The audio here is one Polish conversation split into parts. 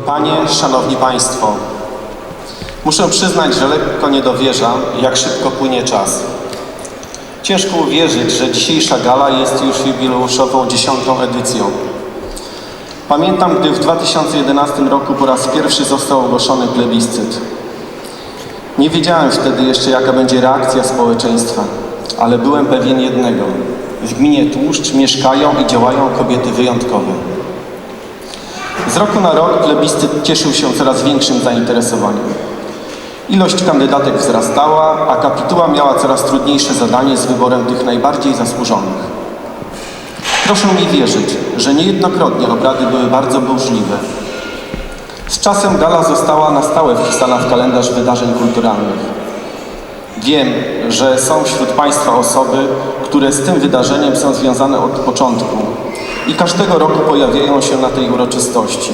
Panie, Szanowni Państwo, muszę przyznać, że lekko nie dowierzam, jak szybko płynie czas. Ciężko uwierzyć, że dzisiejsza gala jest już jubileuszową dziesiątą edycją. Pamiętam, gdy w 2011 roku po raz pierwszy został ogłoszony plebiscyt. Nie wiedziałem wtedy jeszcze, jaka będzie reakcja społeczeństwa, ale byłem pewien jednego. W gminie Tłuszcz mieszkają i działają kobiety wyjątkowe. Z roku na rok plebiscyt cieszył się coraz większym zainteresowaniem. Ilość kandydatek wzrastała, a kapituła miała coraz trudniejsze zadanie z wyborem tych najbardziej zasłużonych. Proszę mi wierzyć, że niejednokrotnie obrady były bardzo burzliwe. Z czasem gala została na stałe wpisana w kalendarz wydarzeń kulturalnych. Wiem, że są wśród Państwa osoby, które z tym wydarzeniem są związane od początku i każdego roku pojawiają się na tej uroczystości.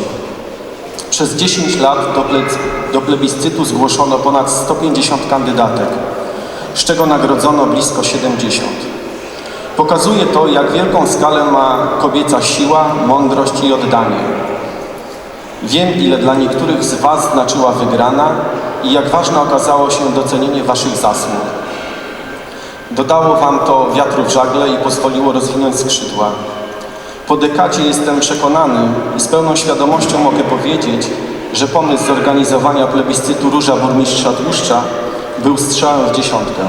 Przez 10 lat do, ple- do plebiscytu zgłoszono ponad 150 kandydatek, z czego nagrodzono blisko 70. Pokazuje to, jak wielką skalę ma kobieca siła, mądrość i oddanie. Wiem, ile dla niektórych z Was znaczyła wygrana i jak ważne okazało się docenienie Waszych zasług. Dodało Wam to wiatru w żagle i pozwoliło rozwinąć skrzydła. Po dekadzie jestem przekonany i z pełną świadomością mogę powiedzieć, że pomysł zorganizowania plebiscytu Róża Burmistrza Tłuszcza był strzałem w dziesiątkę.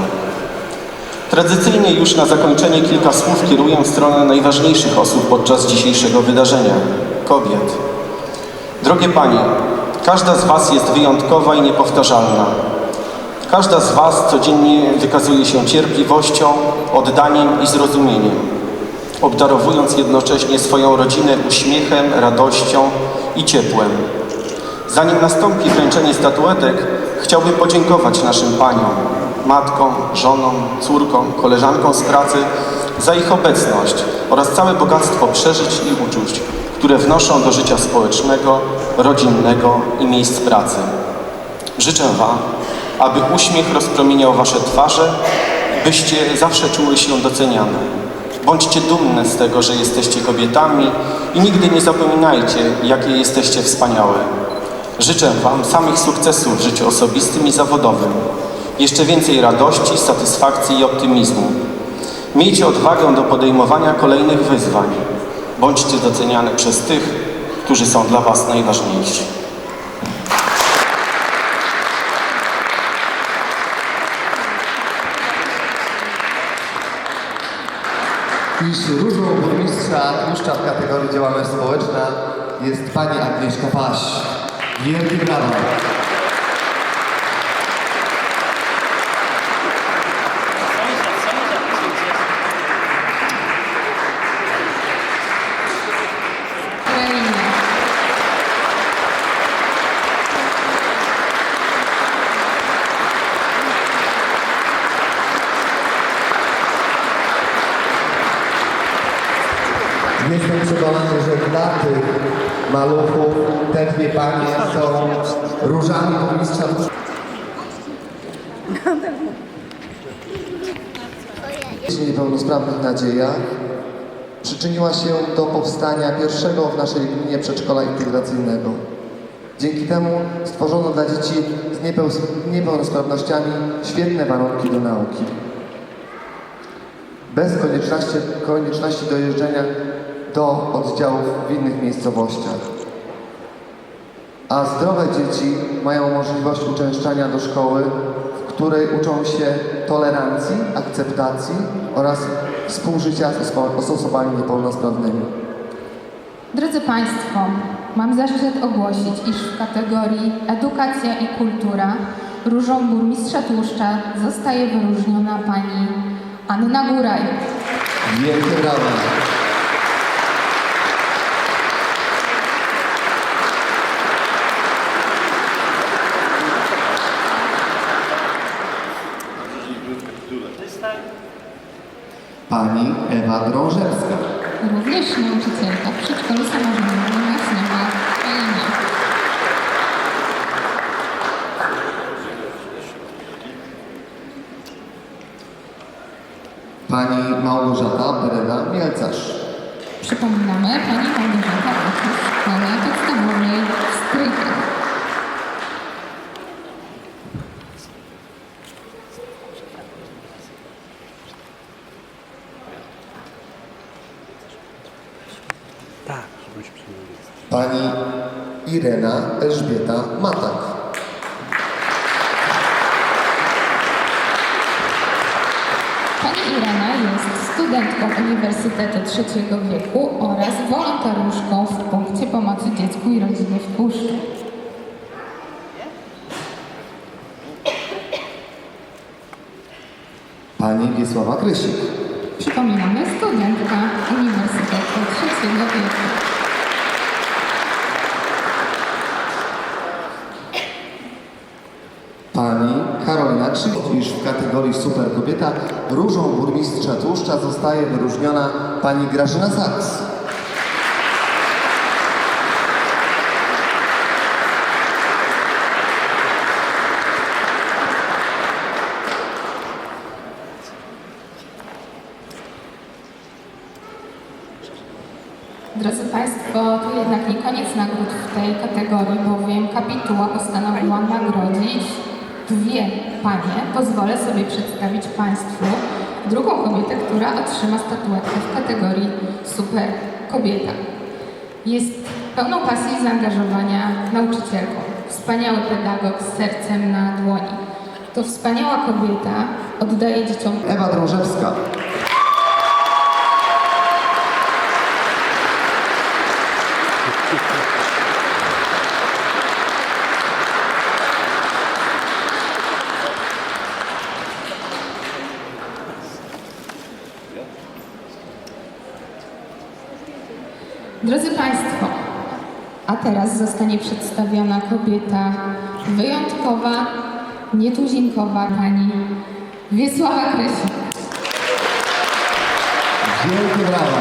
Tradycyjnie już na zakończenie kilka słów kieruję w stronę najważniejszych osób podczas dzisiejszego wydarzenia kobiet. Drogie Panie, każda z Was jest wyjątkowa i niepowtarzalna. Każda z Was codziennie wykazuje się cierpliwością, oddaniem i zrozumieniem, obdarowując jednocześnie swoją rodzinę uśmiechem, radością i ciepłem. Zanim nastąpi wręczenie statuetek, chciałbym podziękować naszym paniom, matkom, żonom, córkom, koleżankom z pracy za ich obecność oraz całe bogactwo przeżyć i uczuć, które wnoszą do życia społecznego, rodzinnego i miejsc pracy. Życzę Wam, aby uśmiech rozpromieniał Wasze twarze, byście zawsze czuły się doceniane. Bądźcie dumne z tego, że jesteście kobietami i nigdy nie zapominajcie, jakie jesteście wspaniałe. Życzę Wam samych sukcesów w życiu osobistym i zawodowym, jeszcze więcej radości, satysfakcji i optymizmu. Miejcie odwagę do podejmowania kolejnych wyzwań. Bądźcie doceniane przez tych, którzy są dla Was najważniejsi. Iż różą burmistrza Tłuszcza w kategorii działalność społeczna jest pani Agnieszka Paś. Wielkie brawa. Ukrainy. Jestem tych maluchów te dwie panie są różami burmistrza. Dzieci niepełnosprawnych Nadzieja przyczyniła się do powstania pierwszego w naszej gminie przedszkola integracyjnego. Dzięki temu stworzono dla dzieci z niepeł- niepełnosprawnościami świetne warunki do nauki. Bez konieczności, konieczności dojeżdżania do oddziałów w innych miejscowościach. A zdrowe dzieci mają możliwość uczęszczania do szkoły, w której uczą się tolerancji, akceptacji oraz współżycia z oso- z osobami niepełnosprawnymi. Drodzy Państwo, mam zaszczyt ogłosić, iż w kategorii Edukacja i Kultura różą burmistrza Tłuszcza zostaje wyróżniona pani Anna Góraj. Wielkie brawa! Pani Ewa Drążewska. Również nauczycielka w przedszkolu samorządowym Jasnowa Kalinie. Pani Małgorzata Bereda Mielcarz. Przypominamy, pani Małgorzata w szkole podstawowej w Strykach. Pani Irena Elżbieta Matak. Pani Irena jest studentką Uniwersytetu Trzeciego Wieku oraz wolontariuszką w punkcie pomocy dziecku i rodzinie w Puszczy. Pani Wiesława Krysik. Przypominamy, studentka Uniwersytetu Trzeciego Wieku. Pani Karolina Krzyk, iż w kategorii Super Kobieta różą burmistrza Tłuszcza zostaje wyróżniona pani Grażyna Saks. Drodzy Państwo, to jednak nie koniec nagród w tej kategorii, bowiem kapituła postanowiła nagrodzić dwie panie. Pozwolę sobie przedstawić Państwu drugą kobietę, która otrzyma statuetkę w kategorii Super Kobieta. Jest pełną pasji i zaangażowania nauczycielką. Wspaniały pedagog z sercem na dłoni. To wspaniała kobieta oddaje dzieciom Ewa Drążewska. Drodzy Państwo, a teraz zostanie przedstawiona kobieta wyjątkowa, nietuzinkowa, pani Wiesława Krysik. Wielkie brawa.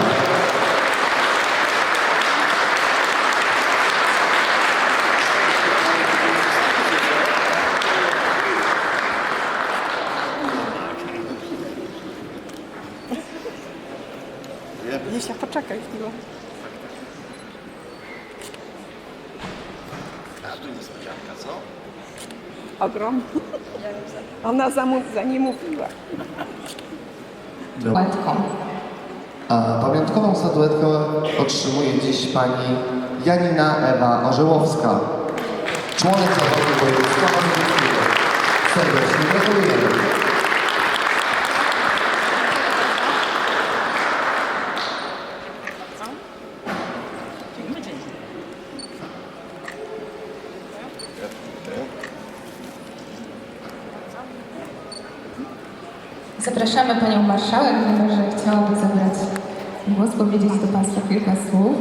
Jeśli poczekaj chwilę. A tu niespodzianka, co? Ogrom. Ona za, mu- za nie mówiła. Łatką. A pamiątkową statuetkę otrzymuje dziś pani Janina Ewa Orzełowska, członek zawodu województwa. Serdecznie gratulujemy. Zapraszamy Panią Marszałek, mimo że chciałaby zabrać głos, powiedzieć do Państwa kilka słów.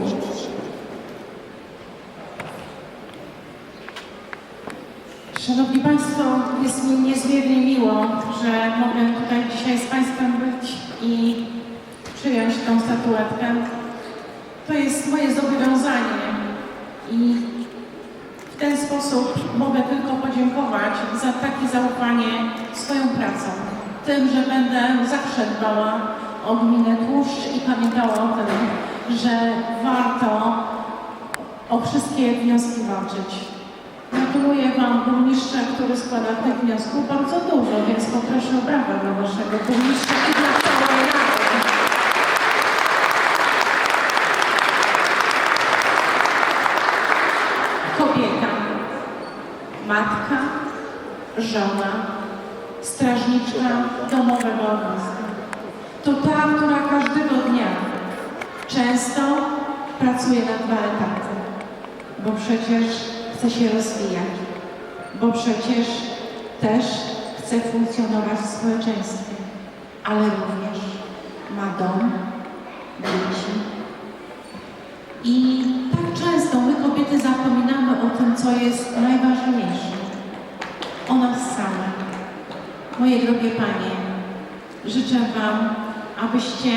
Szanowni Państwo, jest mi niezmiernie miło, że mogę tutaj dzisiaj z Państwem być i przyjąć tą statuetkę. To jest moje zobowiązanie i w ten sposób mogę tylko podziękować za takie zaufanie swoją pracą. Tym, że będę zawsze dbała o gminę Tłuszcz i pamiętała o tym, że warto o wszystkie wnioski walczyć. Gratuluję Wam burmistrza, który składa tych wniosków bardzo dużo, więc poproszę o brawa dla Waszego burmistrza i dla całej Rady. Kobieta, matka, żona, strażniczka domowego ogniska. To ta, która każdego dnia często pracuje na dwa etaty, bo przecież chce się rozwijać, bo przecież też chce funkcjonować w społeczeństwie, ale również ma dom, dzieci. I tak często my kobiety zapominamy o tym, co jest najważniejsze. O nas samych. Moje drogie Panie, życzę Wam, abyście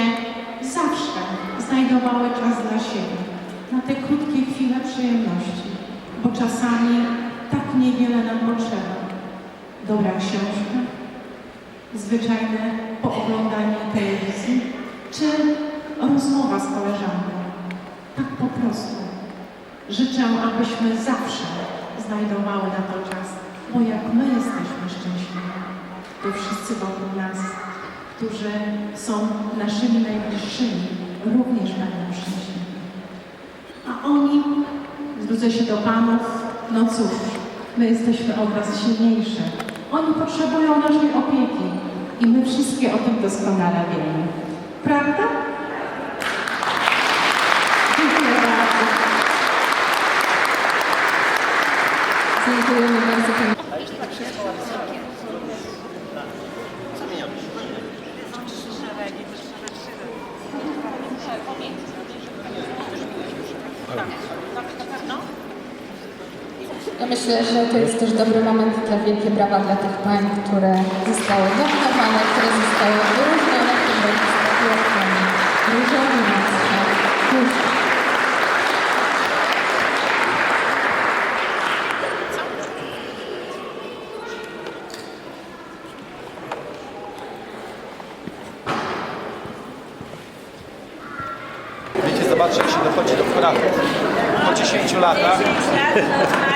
zawsze znajdowały czas dla siebie, na te krótkie chwile przyjemności, bo czasami tak niewiele nam potrzeba. Dobra książka, zwyczajne pooglądanie telewizji, czy rozmowa z koleżanką. Tak po prostu. Życzę, abyśmy zawsze znajdowały na to czas, bo jak my jesteśmy szczęśliwi, to wszyscy wokół nas, którzy są naszymi najbliższymi, również będą szczęśliwi. A oni, zwrócę się do panów, no cóż, my jesteśmy od was silniejsze. Oni potrzebują naszej opieki i my wszystkie o tym doskonale wiemy. Prawda? Dziękuję bardzo. Dziękujemy bardzo Ja myślę, że to jest też dobry moment dla wielkie brawa dla tych pań, które zostały nominowane, które zostały tchau lá, tá?